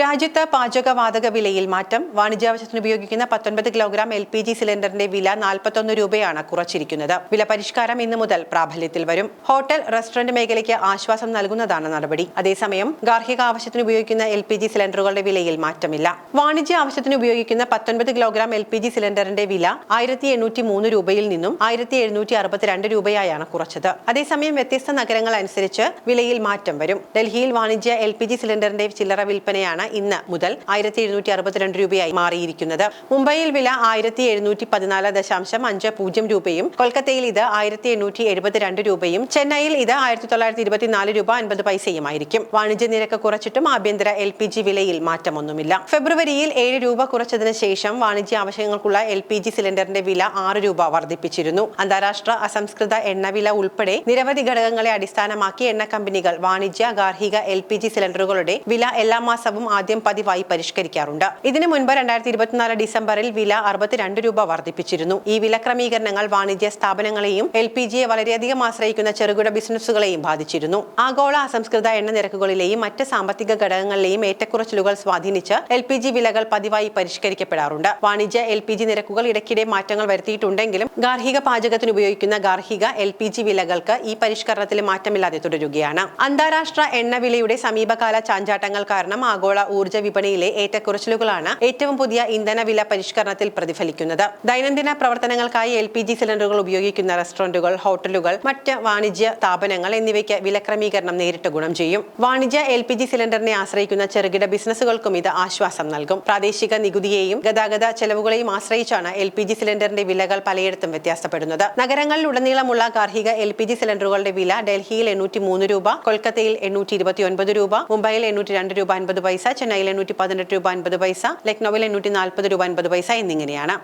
രാജ്യത്ത് പാചകവാതക വിലയിൽ മാറ്റം. വാണിജ്യാവശ്യത്തിന് ഉപയോഗിക്കുന്ന പത്തൊൻപത് കിലോഗ്രാം എൽ പി ജി സിലിണ്ടറിന്റെ വില നാൽപ്പത്തൊന്ന് രൂപയാണ് കുറച്ചിരിക്കുന്നത്. വില പരിഷ്കാരം ഇന്ന് മുതൽ പ്രാബല്യത്തിൽ വരും. ഹോട്ടൽ റെസ്റ്റോറന്റ് മേഖലയ്ക്ക് ആശ്വാസം നൽകുന്നതാണ് നടപടി. അതേസമയം ഗാർഹിക ആവശ്യത്തിന് ഉപയോഗിക്കുന്ന എൽ പി ജി സിലിണ്ടറുകളുടെ വിലയിൽ മാറ്റമില്ല. വാണിജ്യ ആവശ്യത്തിന് ഉപയോഗിക്കുന്ന പത്തൊൻപത് കിലോഗ്രാം എൽ പി ജി സിലിണ്ടറിന്റെ വില ആയിരത്തി എണ്ണൂറ്റി മൂന്ന് രൂപയിൽ നിന്നും ആയിരത്തി എഴുന്നൂറ്റി അറുപത്തിരണ്ട് രൂപയായാണ് കുറച്ചത്. അതേസമയം വ്യത്യസ്ത നഗരങ്ങൾ അനുസരിച്ച് വിലയിൽ മാറ്റം വരും. ഡൽഹിയിൽ വാണിജ്യ എൽ പി ജി സിലിണ്ടറിന്റെ ചില്ലറ വിൽപ്പനയാണ് ഇന്ന് മുതൽ ആയിരത്തി എഴുന്നൂറ്റി അറുപത്തിരണ്ട് രൂപയായി മാറിയിരിക്കുന്നത്. മുംബൈയിൽ വില ആയിരത്തി എഴുന്നൂറ്റി പതിനാല് ദശാംശം അഞ്ച് പൂജ്യം രൂപയും കൊൽക്കത്തയിൽ ഇത് ആയിരത്തി എണ്ണൂറ്റി എഴുപത്തിരണ്ട് രൂപയും ചെന്നൈയിൽ ഇത് ആയിരത്തി തൊള്ളായിരത്തി ഇരുപത്തിനാല് രൂപ അൻപത് പൈസയുമായിരിക്കും. വാണിജ്യ നിരക്ക് കുറച്ചിട്ടും ആഭ്യന്തര എൽ പി ജി വിലയിൽ മാറ്റമൊന്നുമില്ല. ഫെബ്രുവരിയിൽ ഏഴ് രൂപ കുറച്ചതിന് ശേഷം വാണിജ്യ ആവശ്യങ്ങൾക്കുള്ള എൽ പി ജി സിലിണ്ടറിന്റെ വില ആറ് രൂപ വർദ്ധിപ്പിച്ചിരുന്നു. അന്താരാഷ്ട്ര അസംസ്കൃത എണ്ണവില ഉൾപ്പെടെ നിരവധി ഘടകങ്ങളെ അടിസ്ഥാനമാക്കി എണ്ണ കമ്പനികൾ വാണിജ്യ ഗാർഹിക എൽ പി ജി സിലിണ്ടറുകളുടെ വില എല്ലാ മാസവും ആദ്യം പതിവായി പരിഷ്കരിക്കാറുണ്ട്. ഇതിനു മുൻപ് രണ്ടായിരത്തി ഇരുപത്തിനാല് ഡിസംബറിൽ വില അറുപത്തിരണ്ട് രൂപ വർദ്ധിപ്പിച്ചിരുന്നു. ഈ വില ക്രമീകരണങ്ങൾ വാണിജ്യ സ്ഥാപനങ്ങളെയും എൽ പി ജിയെ വളരെയധികം ആശ്രയിക്കുന്ന ചെറുകിട ബിസിനസ്സുകളെയും ബാധിച്ചിരുന്നു. ആഗോള അസംസ്കൃത എണ്ണ നിരക്കുകളിലെയും മറ്റ് സാമ്പത്തിക ഘടകങ്ങളിലെയും ഏറ്റക്കുറച്ചിലുകൾ സ്വാധീനിച്ച് എൽ പി ജി വിലകൾ പതിവായി പരിഷ്കരിക്കപ്പെടാറുണ്ട്. വാണിജ്യ എൽ പി ജി നിരക്കുകൾ ഇടയ്ക്കിടെ മാറ്റങ്ങൾ വരുത്തിയിട്ടുണ്ടെങ്കിലും ഗാർഹിക പാചകത്തിന് ഉപയോഗിക്കുന്ന ഗാർഹിക എൽ പി ജി വിലകൾക്ക് ഈ പരിഷ്കരണത്തിൽ മാറ്റമില്ലാതെ തുടരുകയാണ്. അന്താരാഷ്ട്ര എണ്ണവിലയുടെ സമീപകാല ചാഞ്ചാട്ടങ്ങൾ കാരണം ആഗോള ഊർജ വിപണിയിലെ ഏറ്റക്കുറച്ചിലുകളാണ് ഏറ്റവും പുതിയ ഇന്ധന വില പരിഷ്കരണത്തിൽ പ്രതിഫലിക്കുന്നത്. ദൈനംദിന പ്രവർത്തനങ്ങൾക്കായി എൽ പി ജി സിലിണ്ടറുകൾ ഉപയോഗിക്കുന്ന റെസ്റ്റോറന്റുകൾ ഹോട്ടലുകൾ മറ്റ് വാണിജ്യ സ്ഥാപനങ്ങൾ എന്നിവയ്ക്ക് വിലക്രമീകരണം നേരിട്ട് ഗുണം ചെയ്യും. വാണിജ്യ എൽ പി ജി സിലിണ്ടറിനെ ആശ്രയിക്കുന്ന ചെറുകിട ബിസിനസ്സുകൾക്കും ഇത് ആശ്വാസം നൽകും. പ്രാദേശിക നികുതിയെയും ഗതാഗത ചെലവുകളെയും ആശ്രയിച്ചാണ് എൽ പി ജി സിലിണ്ടറിന്റെ വിലകൾ പലയിടത്തും വ്യത്യാസപ്പെടുന്നത്. നഗരങ്ങളിലുടനീളമുള്ള ഗാർഹിക എൽ പി ജി സിലിണ്ടറുകളുടെ വില ഡൽഹിയിൽ എണ്ണൂറ്റി മൂന്ന് രൂപ കൊൽക്കത്തയിൽ എണ്ണൂറ്റി ഇരുപത്തി ഒൻപത് രൂപ മുംബൈയിൽ എണ്ണൂറ്റി രണ്ട് രൂപ അൻപത് പൈസ ചെന്നൈയിൽ എണ്ണൂറ്റി പതിനെട്ട് രൂപ അൻപത് പൈസ ലക്നൌവിൽ എണ്ണൂറ്റി നാൽപ്പത് രൂപ അൻപത് പൈസ എന്നിങ്ങനെയാണ്.